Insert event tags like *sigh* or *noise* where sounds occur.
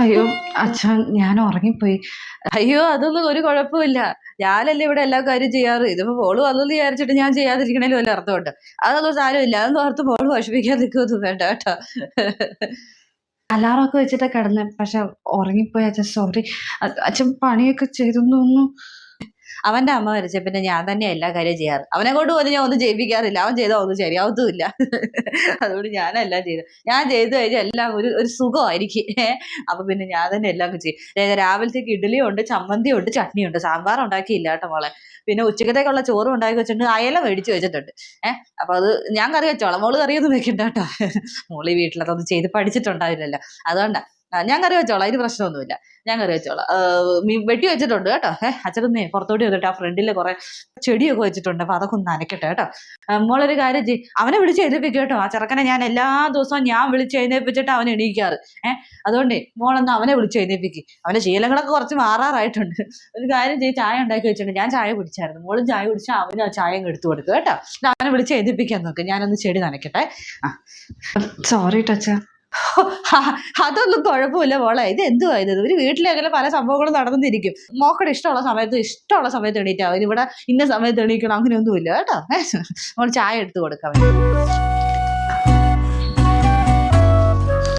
അയ്യോ അച്ഛൻ ഞാൻ ഉറങ്ങിപ്പോയി. അയ്യോ അതൊന്നും ഒരു കുഴപ്പമില്ല ഞാനല്ലേ ഇവിടെ എല്ലാ കാര്യം ചെയ്യാറ്? ഇതിപ്പോ പോൾ വന്നെന്ന് വിചാരിച്ചിട്ട് ഞാൻ ചെയ്യാതിരിക്കണേലും വല്ല അർത്ഥമുണ്ട്. അതൊന്നും സാരമില്ല. അതൊന്നും ഓർത്ത് പോൾ വിഷമിക്കാൻ നിൽക്കുമൊന്നും വേണ്ട കേട്ടോ. അലാറമൊക്കെ വെച്ചിട്ട് കിടന്നെ. പക്ഷെ ഉറങ്ങിപ്പോയി അച്ഛൻ സോറി അച്ഛൻ പണിയൊക്കെ ചെയ്തൊന്നും അവന്റെ അമ്മ വരച്ച പിന്നെ ഞാൻ തന്നെ എല്ലാ കാര്യം ചെയ്യാറ്. അവനെ കൊണ്ട് പോലും ഞാൻ ഒന്നും ചെയ്യിപ്പിക്കാറില്ല. അവൻ ചെയ്താൽ ഒന്നും ശരിയാവത്തുമില്ല *laughs* അതുകൊണ്ട് ഞാനെല്ലാം ചെയ്തു ഞാൻ ചെയ്തു കഴിഞ്ഞാൽ എല്ലാം ഒരു ഒരു സുഖമായിരിക്കും. *laughs* അപ്പൊ പിന്നെ ഞാൻ തന്നെ എല്ലാം ചെയ്യും. രാവിലത്തേക്ക് ഇഡ്ഡലി ഉണ്ട് ചമ്മന്തി ഉണ്ട് ചട്നി ഉണ്ട് സാമ്പാർ ഉണ്ടാക്കിയില്ല കേട്ടോ മോളെ. പിന്നെ ഉച്ചക്കത്തേക്കുള്ള ചോറും ഉണ്ടാക്കി വെച്ചിട്ടുണ്ട് അയല മേടിച്ച് വെച്ചിട്ടുണ്ട്. ഏഹ് അപ്പൊ അത് ഞാൻ കറി വെച്ചോളാം. മോൾ കറിയൊന്നും വെക്കണ്ട കേട്ടോ. *laughs* മോൾ വീട്ടിലതൊന്നും ചെയ്ത് പഠിച്ചിട്ടുണ്ടാവില്ലല്ലോ. അതുകൊണ്ടാ ആ, ഞാൻ കറി വെച്ചോളാം. അതിന് പ്രശ്നമൊന്നുമില്ല. ഞാൻ കറി വെച്ചോളാം. ആ, വെട്ടി വെച്ചിട്ടുണ്ട് കേട്ടോ. ഏഹ് അച്ഛനൊന്നേ പുറത്തോട്ട് വന്നിട്ട് ആ ഫ്രണ്ടിൽ കുറെ ചെടിയൊക്കെ വെച്ചിട്ടുണ്ട്. അപ്പൊ അതൊക്കെ ഒന്ന് നനയ്ക്കട്ടെ കേട്ടോ. ആ, മോളൊരു കാര്യം ചെയ്യും അവനെ വിളിച്ച് എഴുന്നേപ്പിക്കും കേട്ടോ. ആ ചെറുക്കനെ ഞാൻ എല്ലാ ദിവസവും ഞാൻ വിളിച്ച് എഴുന്നേപ്പിച്ചിട്ട് അവൻ എണീക്കാറ്. ഏഹ് അതുകൊണ്ടേ മോളൊന്ന് അവനെ വിളിച്ച് എഴുന്നേപ്പിക്കും അവന്റെ ശീലങ്ങളൊക്കെ കുറച്ച് മാറാറായിട്ടുണ്ട്. ഒരു കാര്യം ചെയ്ത് ചായ ഉണ്ടാക്കി വെച്ചിട്ടുണ്ട്. ഞാൻ ചായ കുടിച്ചായിരുന്നു. മോളും ചായ കുടിച്ചാൽ അവനും ആ ചായ എടുത്തു കൊടുക്കും കേട്ടോ. അവനെ വിളിച്ച് എഴുതിപ്പിക്കാൻ നോക്ക്. ഞാനൊന്ന് ചെടി നനയ്ക്കട്ടെ സോറി ടച്ച. അതൊന്നും കുഴപ്പമില്ല മോളെ. ഇത് എന്തുവാ ഒരു വീട്ടിലെങ്ങനെ പല സംഭവങ്ങളും നടന്നിരിക്കും. മോക്കടെ ഇഷ്ടമുള്ള സമയത്ത് ഇഷ്ടമുള്ള സമയത്ത് എണീറ്റാ അവന് ഇവിടെ ഇന്ന സമയത്ത് എണീക്കണം അങ്ങനെയൊന്നുമില്ല. കേട്ടോ? മോൾ ചായ എടുത്തു കൊടുക്കാം.